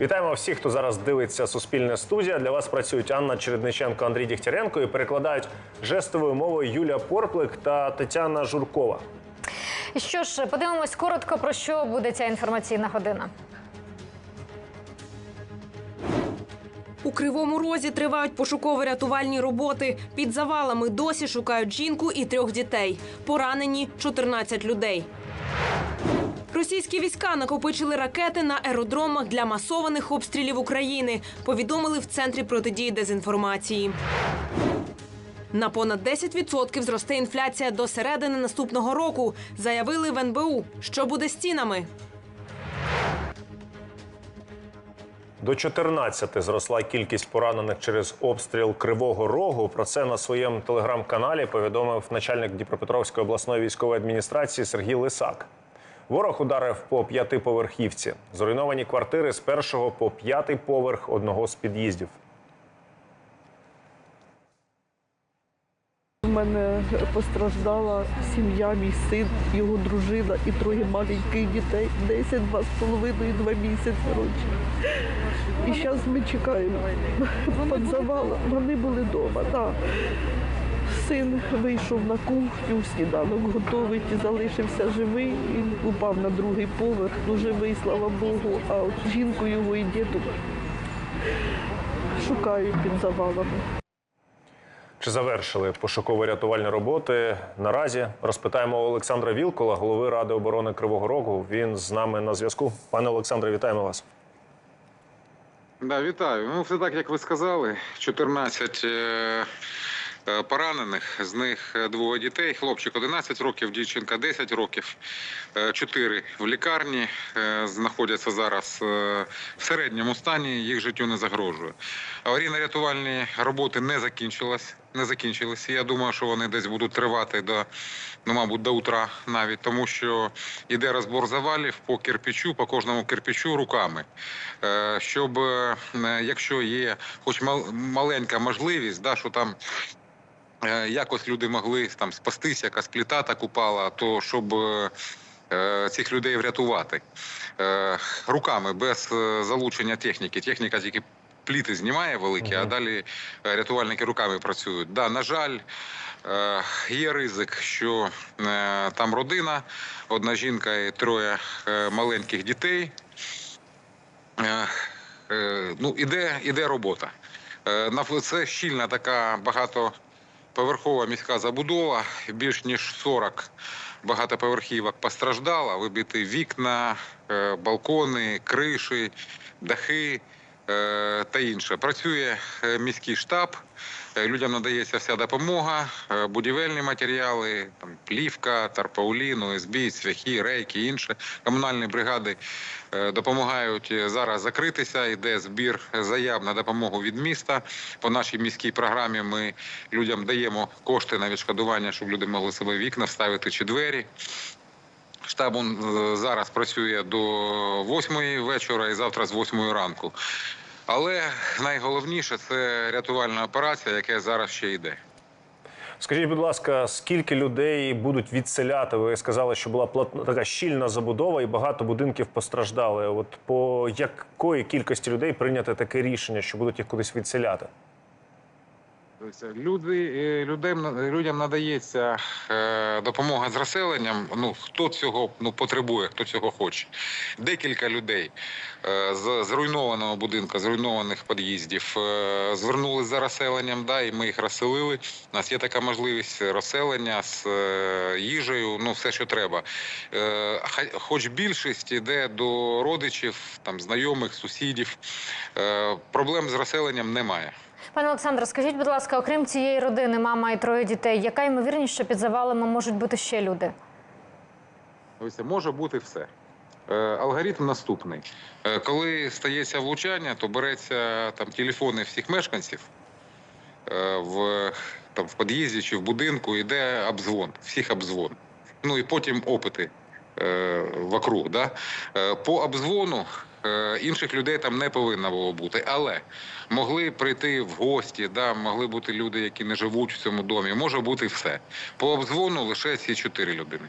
Вітаємо всіх, хто зараз дивиться Суспільне студія. Для вас працюють Анна Чередниченко, Андрій Дігтяренко і перекладають жестовою мовою Юлія Порплик та Тетяна Журкова. І що ж, подивимось коротко про що буде ця інформаційна година. У Кривому Розі тривають пошуково-рятувальні роботи. Під завалами досі шукають жінку і трьох дітей. Поранені 14 людей. Російські війська накопичили ракети на аеродромах для масованих обстрілів України. Повідомили в центрі протидії дезінформації. На понад 10% зросте інфляція до середини наступного року. Заявили в НБУ. Що буде з цінами? До 14 зросла кількість поранених через обстріл Кривого Рогу. Про це на своєму телеграм-каналі повідомив начальник Дніпропетровської обласної військової адміністрації Сергій Лисак. Ворог ударив по п'ятиповерхівці. Зруйновані квартири з першого по п'ятий поверх одного з під'їздів. У мене постраждала сім'я, мій син, його дружина і троє маленьких дітей, 10, 2,5 і 2 місяці рочі. І зараз ми чекаємо під завалом. Вони були вдома. Да. Син вийшов на кухню, сніданок готовий і залишився живий. Він упав на другий поверх, ну живий, слава Богу. А от жінку його і діток шукаю під завалами. Чи завершили пошуково-рятувальні роботи? Наразі розпитаємо Олександра Вілкола, голови Ради оборони Кривого Рогу. Він з нами на зв'язку. Пане Олександре, вітаємо вас. Да, вітаю. Ну, все так, як ви сказали. 14 е, е, поранених, з них е, двоє дітей. Хлопчик 11 років, дівчинка 10 років. Е, Чотири в лікарні е, знаходяться зараз е, в середньому стані, їх життю не загрожує. Аварійно-рятувальні роботи не закінчились. Не закінчилися. Я думаю, що вони десь будуть тривати до, ну, мабуть, до утра навіть, тому що йде розбор завалів по кирпичу, по кожному кирпичу руками. Е, Щоб, е, якщо є хоч мал- маленька можливість, да, що там е, якось люди могли там спастися, якась пліта так упала, то щоб е, е, цих людей врятувати Е, руками без е, залучення техніки. Техніка тільки пліти знімає великі, а далі е, рятувальники руками працюють. Да, на жаль, е, є ризик, що е, там родина, одна жінка і троє е, маленьких дітей. Е, е, Ну, іде, іде робота. Е, Це щільна така багатоповерхова міська забудова. Більш ніж 40 багатоповерхівок постраждала. Вибиті вікна, е, балкони, криші, дахи та інше. Працює е, міський штаб. Е, Людям надається вся допомога, е, будівельні матеріали, там плівка, тарпаулін, ОСБ, цвяхи, рейки, інше. Комунальні бригади е, допомагають е, зараз закритися. Йде збір заяв на допомогу від міста. По нашій міській програмі ми людям даємо кошти на відшкодування, щоб люди могли себе вікна вставити чи двері. Штаб е, зараз працює до 8 вечора і завтра з 8 ранку. Але найголовніше це рятувальна операція, яка зараз ще йде. Скажіть, будь ласка, скільки людей будуть відселяти? Ви сказали, що була плотна така щільна забудова і багато будинків постраждали. От по якої кількості людей прийняти таке рішення, що будуть їх кудись відселяти? Тобто Люди, е, людям, людям надається е, допомога з розселенням. Ну, хто цього ну, потребує, хто цього хоче. Декілька людей е, з зруйнованого будинку, зруйнованих під'їздів звернулися за розселенням, да, і ми їх розселили. У нас є така можливість розселення з їжею, ну все, що треба. Хоч більшість йде до родичів, там, знайомих, сусідів. Проблем з розселенням немає. Пане Олександре, скажіть, будь ласка, окрім цієї родини, мама і троє дітей, яка ймовірність, що під завалами можуть бути ще люди? Ось може бути все. Е, Алгоритм наступний. Е, Коли стається влучання, то береться там телефони всіх мешканців е, в, там, в під'їзді чи в будинку, йде обдзвон, всіх обдзвон. Ну і потім опити вокруг. Да? По обдзвону е, інших людей там не повинно було бути. Але могли прийти в гості, да? могли бути люди, які не живуть в цьому домі. Може бути все. По обдзвону лише ці чотири людини.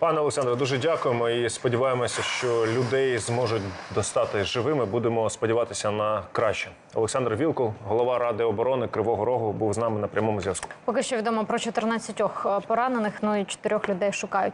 Пане Олександре, дуже дякуємо і сподіваємося, що людей зможуть достати живими. Будемо сподіватися на краще. Олександр Вілкул, голова ради оборони Кривого Рогу, був з нами на прямому зв'язку. Поки що відомо про 14 поранених, ну і 4 людей шукають.